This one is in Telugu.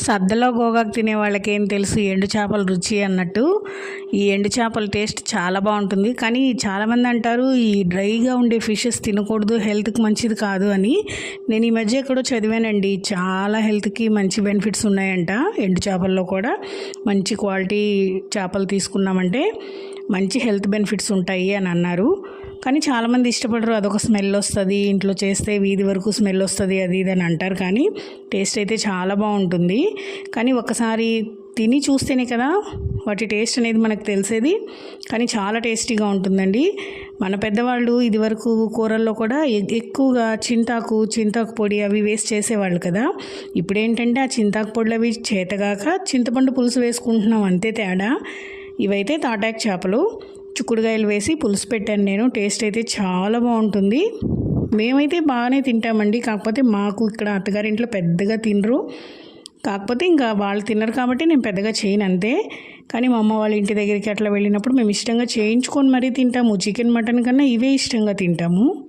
సద్దలో గోగాకు తినే వాళ్ళకి ఏం తెలుసు ఎండు చేపల రుచి అన్నట్టు. ఈ ఎండు చేపల టేస్ట్ చాలా బాగుంటుంది. కానీ చాలామంది అంటారు ఈ డ్రైగా ఉండే ఫిషెస్ తినకూడదు హెల్త్కి మంచిది కాదు అని. నేను ఈ మధ్య ఎక్కడో చదివానండి చాలా హెల్త్కి మంచి బెనిఫిట్స్ ఉన్నాయంట ఎండు చేపల్లో కూడా. మంచి క్వాలిటీ చేపలు తీసుకున్నామంటే మంచి హెల్త్ బెనిఫిట్స్ ఉంటాయి అని అన్నారు. కానీ చాలామంది ఇష్టపడరు అదొక స్మెల్ వస్తుంది ఇంట్లో చేస్తే వీధి వరకు స్మెల్ వస్తుంది అది ఇది అని అంటారు. కానీ టేస్ట్ అయితే చాలా బాగుంటుంది. కానీ ఒకసారి తిని చూస్తేనే కదా వాటి టేస్ట్ అనేది మనకు తెలిసేది. కానీ చాలా టేస్టీగా ఉంటుందండి. మన పెద్దవాళ్ళు ఇదివరకు కూరల్లో కూడా ఎ- ఎక్కువగా చింతాకు చింతాకు పొడి అవి వేస్ట్ చేసేవాళ్ళు కదా. ఇప్పుడు ఏంటంటే ఆ చింతాకు పొడులు అవి చేతగాక చింతపండు పులుసు వేసుకుంటున్నాం అంతే తేడా. ఇవైతే తాటాకు చేపలు. చిక్కుడుకాయలు వేసి పులుసు పెట్టాను నేను. టేస్ట్ అయితే చాలా బాగుంటుంది. మేమైతే బాగానే తింటామండి. కాకపోతే మాకు ఇక్కడ అత్తగారింట్లో పెద్దగా తినరు. కాకపోతే ఇంకా వాళ్ళు తిన్నారు కాబట్టి నేను పెద్దగా చేయను అంతే. కానీ మా అమ్మ వాళ్ళ ఇంటి దగ్గరికి అట్లా వెళ్ళినప్పుడు మేము ఇష్టంగా చేయించుకొని మరీ తింటాము. చికెన్ మటన్ కన్నా ఇవే ఇష్టంగా తింటాము.